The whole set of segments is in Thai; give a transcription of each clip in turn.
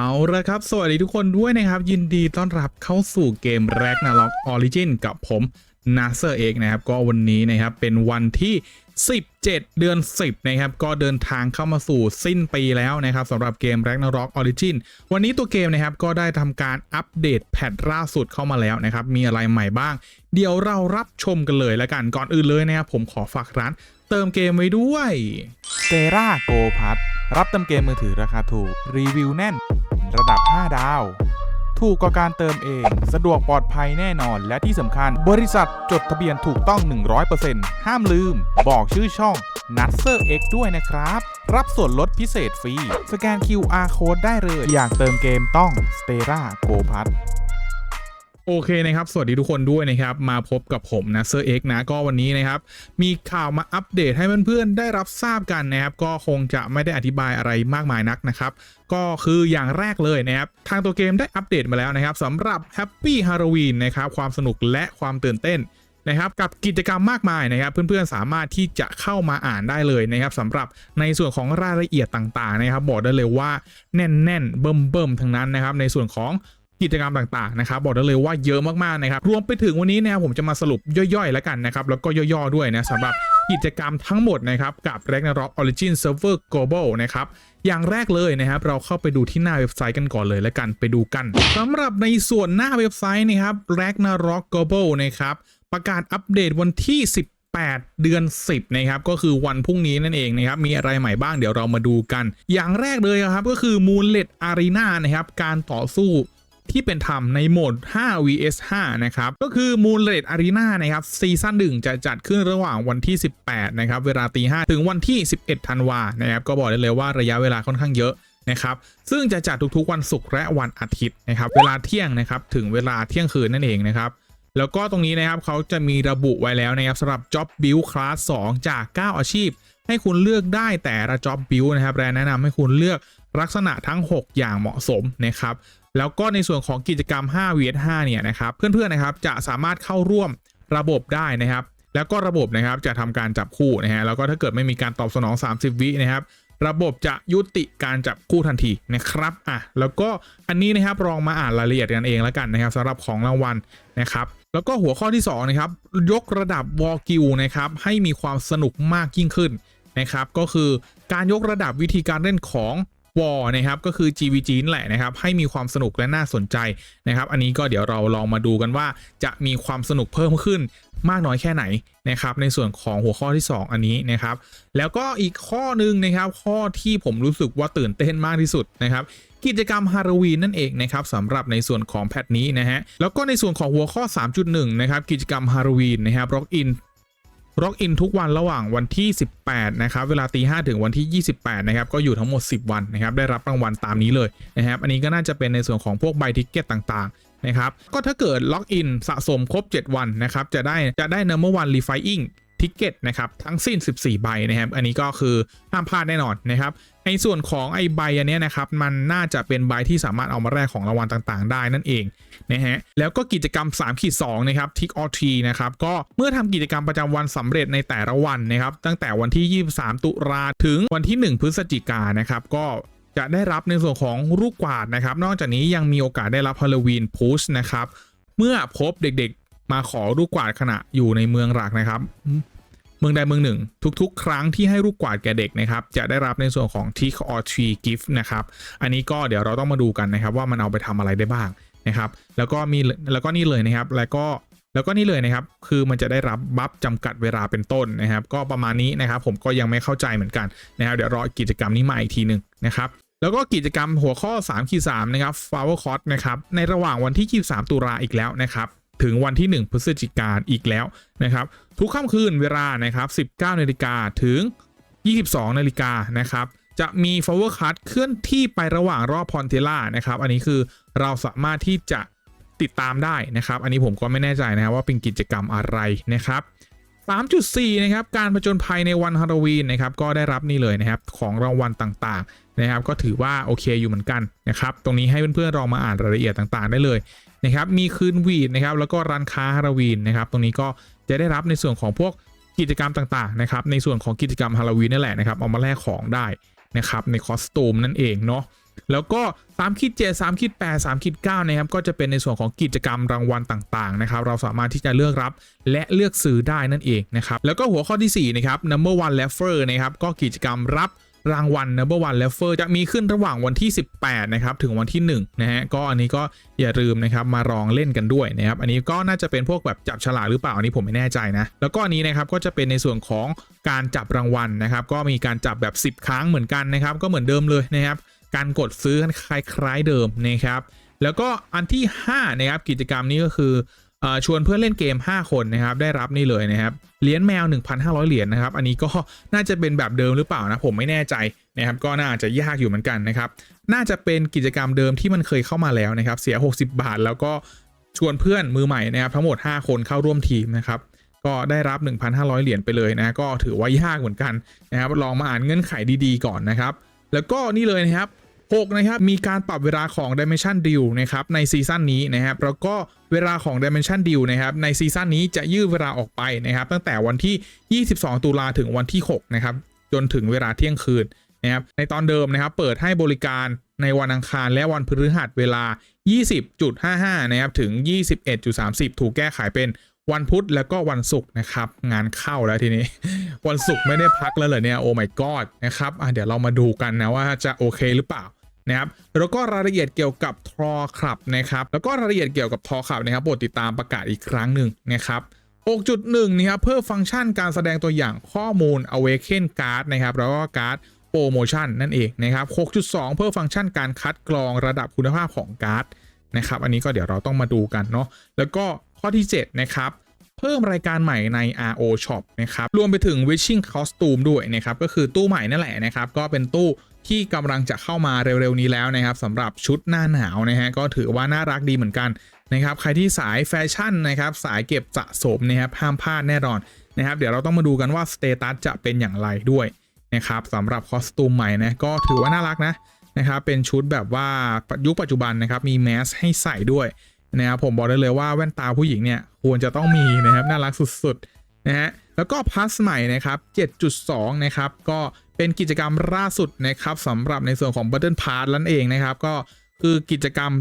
เอาละครับ สวัสดีทุกคนด้วยนะครับ ยินดีต้อนรับเข้าสู่เกม Ragnarok Origin กับผมนาเซอร์เอกนะครับ ก็วันนี้นะครับเป็นวันที่ 17 เดือน 10 นะครับ ก็เดินทางเข้ามาสู่สิ้นปีแล้วนะครับสำหรับเกม Ragnarok Origin วันนี้ตัวเกมนะครับก็ได้ทำการอัปเดตแพทล่าสุดเข้ามาแล้วนะครับ มีอะไรใหม่บ้าง เดี๋ยวเรารับชมกันเลยแล้วกันก่อนอื่นเลยนะครับ ผมขอฝากร้าน เติมเกมไว้ด้วยเซราโกพัทรับเติมเกมมือถือราคาถูก รีวิวแน่น ระดับ 5 ดาว ถูกกว่าการเติมเอง สะดวกปลอดภัยแน่นอน และที่สำคัญ บริษัทจดทะเบียนถูกต้อง 100%ห้ามลืม บอกชื่อช่อง n u t s e r X ด้วยนะครับ รับส่วนลดพิเศษฟรี สแกน QR Code ได้เลย อยากเติมเกมต้อง s t e r a Go p a t โอเคนะครับ สวัสดีทุกคนด้วยนะครับ มาพบกับผมนะเซอร์เอ็กนะก็วันนี้นะครับ มีข่าวมาอัปเดตให้เพื่อนๆได้รับทราบกันนะครับ ก็คงจะไม่ได้อธิบายอะไรมากมายนักนะครับ ก็คืออย่างแรกเลยนะครับ ทางตัวเกมได้อัปเดตมาแล้วนะครับสำหรับ Happy Halloween นะครับ ความสนุกและความตื่นเต้นนะครับกับกิจกรรมมากมายนะครับ เพื่อนๆสามารถที่จะเข้ามาอ่านได้เลยนะครับสำหรับในส่วนของรายละเอียดต่างๆนะครับ บอกได้เลยว่าแน่นๆเบิ่มๆทั้งนั้นนะครับ ในส่วนของ กิจกรรมต่างๆนะครับบอกได้เลยว่าเยอะมากๆนะครับรวมไปถึงวันนี้นะครับผมจะมาสรุปย่อยๆแล้วกันนะครับแล้วก็ย่อๆด้วยนะสำหรับกิจกรรมทั้งหมดนะครับกับ Ragnarok Origin Server Global นะครับอย่างแรกเลยนะครับเราเข้าไปดูที่หน้าเว็บไซต์กันก่อนเลยแล้วกันไปดูกันสำหรับในส่วนหน้าเว็บไซต์นะครับ Ragnarok Global นะครับประกาศอัปเดตวันที่18เดือน 10 นะครับ ก็คือวันพรุ่งนี้นั่นเองนะครับ มีอะไรใหม่บ้างเดี๋ยวเรามาดูกัน อย่างแรกเลยครับก็คือ Moonlit Arena นะครับ การต่อสู้ ที่เป็นธรรมในโหมด 5 vs 5 นะครับ ก็คือ Moonlit Arena นะครับซีซั่นหนึ่งจะจัดขึ้นระหว่างวันที่ 18 นะครับ เวลาตี 5 ถึงวันที่ 11 ธันวานะครับ ก็บอกได้เลยว่าระยะเวลาค่อนข้างเยอะนะครับ ซึ่งจะจัดทุกๆวันศุกร์และวันอาทิตย์นะครับ เวลาเที่ยงนะครับ ถึงเวลาเที่ยงคืนนั่นเองนะครับแล้วก็ตรงนี้นะครับเขาจะมีระบุไว้แล้วนะครับสำหรับ Job Build Class 2 จาก 9 อาชีพ ให้คุณเลือกได้แต่ละ Job Build นะครับแรนแนะนำให้คุณเลือกลักษณะทั้ง 6 อย่างเหมาะสมนะครับ แล้วก็ในส่วนของกิจกรรม5 vs 5เนี่ยนะครับเพื่อนๆนะครับจะสามารถเข้าร่วมระบบได้นะครับ แล้วก็ระบบนะครับจะทำการจับคู่นะฮะแล้วก็ถ้าเกิดไม่มีการตอบสนอง 30 วินะครับระบบจะยุติการจับคู่ทันทีนะครับอะแล้วก็อันนี้นะครับลองมาอ่านรายละเอียดกันเองแล้วกันนะครับสำหรับของรางวัลนะครับแล้วก็หัวข้อที่2นะครับยกระดับวอลกิลนะครับให้มีความสนุกมากยิ่งขึ้นนะครับก็คือการยกระดับวิธีการเล่นของ วอนะครับก็คือ GVG นั่นแหละนะครับให้มีความสนุกและน่าสนใจนะครับ อันนี้ก็เดี๋ยวเราลองมาดูกันว่าจะมีความสนุกเพิ่มขึ้นมากน้อยแค่ไหนนะครับ ในส่วนของหัวข้อที่ 2 อันนี้นะครับ แล้วก็อีกข้อหนึ่งนะครับ ข้อที่ผมรู้สึกว่าตื่นเต้นมากที่สุดนะครับ กิจกรรมฮาโลวีนนั่นเองนะครับสำหรับในส่วนของแพทนี้นะฮะแล้วก็ในส่วนของหัวข้อ 3.1 นะครับ กิจกรรมฮาโลวีนนะครับล็อกอิน ล็อกอินทุกวันระหว่างวันที่ 18 นะครับ เวลาตี5ถึงวันที่ 28 นะครับ ก็อยู่ทั้งหมด 10 วันนะครับ ได้รับรางวัลตามนี้เลยนะครับ อันนี้ก็น่าจะเป็นในส่วนของพวกใบทิกเก็ตต่างๆ นะครับ ก็ถ้าเกิดล็อกอินสะสมครบ 7 วันนะครับ จะได้จะได้ number one refine ทิกเก็ตนะครับทั้งสิ้น 14 ใบนะครับ อันนี้ก็คือห้ามพลาดแน่นอนนะครับ ในส่วนของไอ้ใบอันนี้นะครับมันน่าจะเป็นใบที่สามารถเอามาแลกของรางวัลต่างๆ ได้นั่นเองนะฮะแล้วก็กิจกรรม3ขีด2นะครับทิกออทีนะครับก็เมื่อทำกิจกรรมประจำวันสำเร็จในแต่ละวันนะครับตั้งแต่วันที่ 23 ตุลาถึงวันที่ 1 พฤศจิกายนนะครับก็จะได้รับในส่วนของลูกกวาดนะครับ นอกจากนี้ยังมีโอกาสได้รับฮาโลวีนพุชนะครับ เมื่อพบเด็กๆ มาขอลูกกวาดขณะอยู่ในเมืองหลักนะครับ เมืองใดเมืองหนึ่ง ทุกๆ ครั้งที่ให้ลูกกวาดแก่เด็กนะครับจะได้รับในส่วนของ Trick or Treat Gift นะครับอันนี้ก็เดี๋ยวเราต้องมาดูกันนะครับว่ามันเอาไปทำอะไรได้บ้างนะครับแล้วก็มีแล้วก็นี่เลยนะครับแล้วก็แล้วก็นี่เลยนะครับ คือมันจะได้รับบัฟจำกัดเวลาเป็นต้นนะครับ ก็ประมาณนี้นะครับ ผมก็ยังไม่เข้าใจเหมือนกันนะครับ เดี๋ยวรอกิจกรรมนี้มาอีกทีหนึ่งนะครับแล้วก็กิจกรรมหัวข้อ3ขีด3นะครับ Flower c o r t นะครับ ในระหว่างวันที่ 23 ตุลาอีกแล้วนะครับ ถึงวันที่ 1 พฤศจิกายนอีกแล้วนะครับ ทุกค่ำคืนเวลานะครับ 19 นาฬิกาถึง 22 นาฬิกานะครับ จะมี Flower Card เคลื่อนที่ไประหว่างรอบพอนเทล่านะครับ อันนี้คือเราสามารถที่จะติดตามได้นะครับ อันนี้ผมก็ไม่แน่ใจนะครับว่าเป็นกิจกรรมอะไรนะครับ 3.4 นะครับ การผจญภัยในวันฮาโลวีนนะครับ ก็ได้รับนี่เลยนะครับ ของรางวัลต่างๆนะครับ ก็ถือว่าโอเคอยู่เหมือนกันนะครับ ตรงนี้ให้เพื่อนๆลองมาอ่านรายละเอียดต่างๆ ได้เลย นะครับมีคืนวีดนะครับแล้วก็ร้านค้าฮาโลวีนนะครับตรงนี้ก็จะได้รับในส่วนของพวกกิจกรรมต่างๆนะครับในส่วนของกิจกรรมฮาโลวีนนั่นแหละนะครับเอามาแลกของได้นะครับในคอสตูมนั่นเองเนาะแล้วก็3ขีด7 3ขีด8 3ขีด9นะครับก็จะเป็นในส่วนของกิจกรรมรางวัลต่างๆนะครับเราสามารถที่จะเลือกรับและเลือกซื้อได้นั่นเองนะครับแล้วก็หัวข้อทีสี่4นะครับ number one l e f e r นะครับก็กิจกรรมรับ รางวัล number one l e f e r จะมีขึ้นระหว่างวันที่ 18 นะครับ ถึงวันที่1นะฮะก็อันนี้ก็อย่าลืมนะครับมาลองเล่นกันด้วยนะครับอันนี้ก็น่าจะเป็นพวกแบบจับฉลากหรือเปล่าอันนี้ผมไม่แน่ใจนะแล้วก็อันนี้นะครับก็จะเป็นในส่วนของการจับรางวัลนะครับ ก็มีการจับแบบ 10 ครั้งเหมือนกันนะครับ ก็เหมือนเดิมเลยนะครับ การกดซื้อคล้ายๆเดิมนะครับ แล้วก็อันที่5นะครับกิจกรรมนี้ก็คือ ชวนเพื่อนเล่นเกม 5 คนนะครับได้รับนี่เลยนะครับเหรียญแมว 1,500 เหรียญนะครับอันนี้ก็น่าจะเป็นแบบเดิมหรือเปล่านะผมไม่แน่ใจนะครับก็น่าจะยากอยู่เหมือนกันนะครับน่าจะเป็นกิจกรรมเดิมที่มันเคยเข้ามาแล้วนะครับเสีย 60 บาท แล้วก็ชวนเพื่อนมือใหม่นะครับทั้งหมด 5 คนเข้าร่วมทีมนะครับก็ได้รับ 1,500 เหรียญไปเลยนะก็ถือว่ายากเหมือนกันนะครับลองมาอ่านเงื่อนไขดีๆก่อนนะครับแล้วก็นี่เลยนะครับ 6นะครับมีการปรับเวลาของ Dimension Deal นะครับในซีซั่นนี้นะครับแล้วก็เวลาของ Dimension Deal นะครับในซีซั่นนี้จะยืดเวลาออกไปนะครับตั้งแต่วันที่ 22 ตุลาถึงวันที่6นะครับจนถึงเวลาเที่ยงคืนนะครับในตอนเดิมนะครับเปิดให้บริการในวันอังคารและวันพฤหัสเวลา 20.55นะครับถึง 21.30 ถูกแก้ไขเป็นวันพุธแล้วก็วันศุกร์นะครับงานเข้าแล้วทีนี้ วันศุกร์ไม่ได้พักแล้วเหรอเนี่ยโอ้ my god นะครับเดี๋ยวเรามาดูกันนะว่าจะโอเคหรือเปล่า นะครับแล้วก็รายละเอียดเกี่ยวกับทอครับนะครับแล้วก็รายละเอียดเกี่ยวกับทอครับนะครับโปรดติดตามประกาศอีกครั้งหนึ่งนะครับ6.1นะครับเพิ่มฟังก์ชันการแสดงตัวอย่างข้อมูล Awaken Card นะครับแล้วก็การ์ดโปรโมชั่นนั่นเองนะครับ 6.2 เพิ่มฟังก์ชันการคัดกรองระดับคุณภาพของการ์ดนะครับอันนี้ก็เดี๋ยวเราต้องมาดูกันเนาะแล้วก็ข้อที่ 7 นะครับ เพิ่มรายการใหม่ใน RO Shop นะครับ รวมไปถึง Wishing Costume ด้วยนะครับ ก็คือตู้ใหม่นั่นแหละนะครับ ก็เป็นตู้ ที่กำลังจะเข้ามาเร็วๆนี้แล้วนะครับสำหรับชุดหน้าหนาวนะฮะก็ถือว่าน่ารักดีเหมือนกันนะครับใครที่สายแฟชั่นนะครับสายเก็บสะสมนะครับห้ามพลาดแน่นอนนะครับเดี๋ยวเราต้องมาดูกันว่าสเตตัสจะเป็นอย่างไรด้วยนะครับสำหรับคอสตูมใหม่นะก็ถือว่าน่ารักนะนะครับเป็นชุดแบบว่ายุคปัจจุบันนะครับมีแมสให้ใส่ด้วยนะครับผมบอกได้เลยว่าแว่นตาผู้หญิงเนี่ยควรจะต้องมีนะครับน่ารักสุดๆนะฮะ แล้วก็พัสใหม่นะครับ 7.2 นะครับ ก็เป็นกิจกรรมล่าสุดนะครับสำหรับในส่วนของ Button Pass นั่นเองนะครับ ก็คือกิจกรรม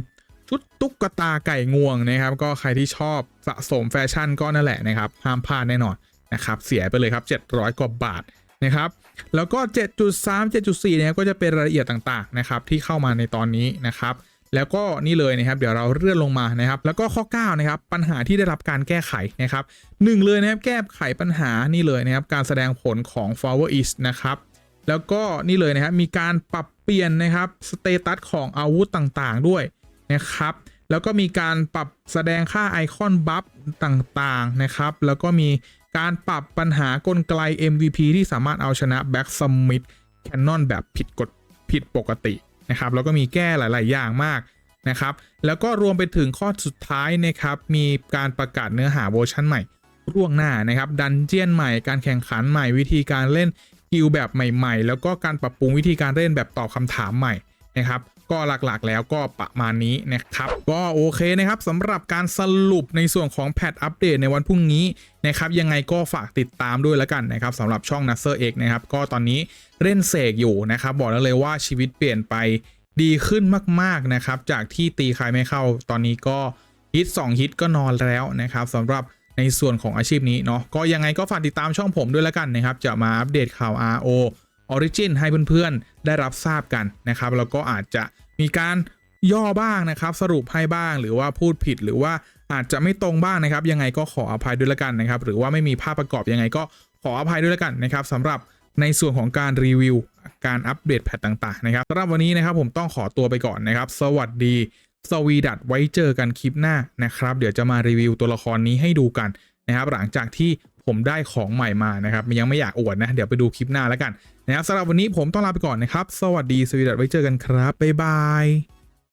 ชุดตุ๊กตาไก่งวงนะครับ ก็ใครที่ชอบสะสมแฟชั่นก็นั่นแหละนะครับ ห้ามพลาดแน่นอนนะครับ เสียไปเลยครับ 700 กว่าบาทนะครับ แล้วก็ 7.3 7.4 เนะครับก็จะเป็นรายละเอียดต่างๆนะครับที่เข้ามาในตอนนี้นะครับ แล้วก็นี่เลยนะครับเดี๋ยวเราเลื่อนลงมานะครับ แล้วก็ข้อ9นะครับปัญหาที่ได้รับการแก้ไขนะครับหนึ่งเลยนะครับแก้ไขปัญหานี่เลยนะครับการแสดงผลของ Flower East นะครับแล้วก็นี่เลยนะครับมีการปรับเปลี่ยนนะครับสเตตัสของอาวุธต่างๆด้วยนะครับแล้วก็มีการปรับแสดงค่าไอคอนบัฟต่างๆนะครับ แล้วก็มีการปรับปัญหากลไก MVP ที่สามารถเอาชนะ Black Smith Cannon แบบผิดกฎผิดปกติ นะครับแล้วก็มีแก้หลาย ๆ อย่างมากนะครับ แล้วก็รวมไปถึงข้อสุดท้ายนะครับมีการประกาศเนื้อหาเวอร์ชันใหม่ร่วงหน้านะครับดันเจียนใหม่การแข่งขันใหม่วิธีการเล่นกิลแบบใหม่ ๆ แล้วก็การปรับปรุงวิธีการเล่นแบบตอบคำถามใหม่นะครับ ก็หลักๆแล้วก็ประมาณนี้นะครับก็โอเคนะครับสำหรับการสรุปในส่วนของแพทอัปเดตในวันพรุ่งนี้นะครับยังไงก็ฝากติดตามด้วยแล้วกันนะครับสำหรับช่อง n a s เซอร์เอกนะครับก็ตอนนี้เล่นเสกอยู่นะครับบอกได้เลยว่าชีวิตเปลี่ยนไปดีขึ้นมากๆนะครับจากที่ตีใครไม่เข้าตอนนี้ก็ฮิต2ฮิตก็นอนแล้วนะครับสำหรับในส่วนของอาชีพนี้เนาะก็ยังไงก็ฝากติดตามช่องผมด้วยแล้วกันนะครับจะมาอัปเดตข่าว RO Origin ให้เพื่อนๆ ได้รับทราบกันนะครับ แล้วก็อาจจะมีการย่อบ้างนะครับ สรุปให้บ้างหรือว่าพูดผิดหรือว่าอาจจะไม่ตรงบ้างนะครับ ยังไงก็ขออภัยด้วยล้วกันนะครับ หรือว่าไม่มีภาพประกอบยังไงก็ขออภัยด้วยล้วกันนะครับสำหรับในส่วนของการรีวิว การอัปเดตแพทต่างๆนะครับสำหรับวันนี้นะครับผมต้องขอตัวไปก่อนนะครับ สวัสดี สวีดัตไว้เจอกันคลิปหน้านะครับ เดี๋ยวจะมารีวิวตัวละครนี้ให้ดูกันนะครับ หลังจากที่ ผมได้ของใหม่มานะครับยังไม่อยากอวดนะ เดี๋ยวไปดูคลิปหน้าแล้วกันนะครับสำหรับวันนี้ผมต้องลาไปก่อนนะครับ สวัสดีสวีดัตไว้เจอกันครับบ๊ายบาย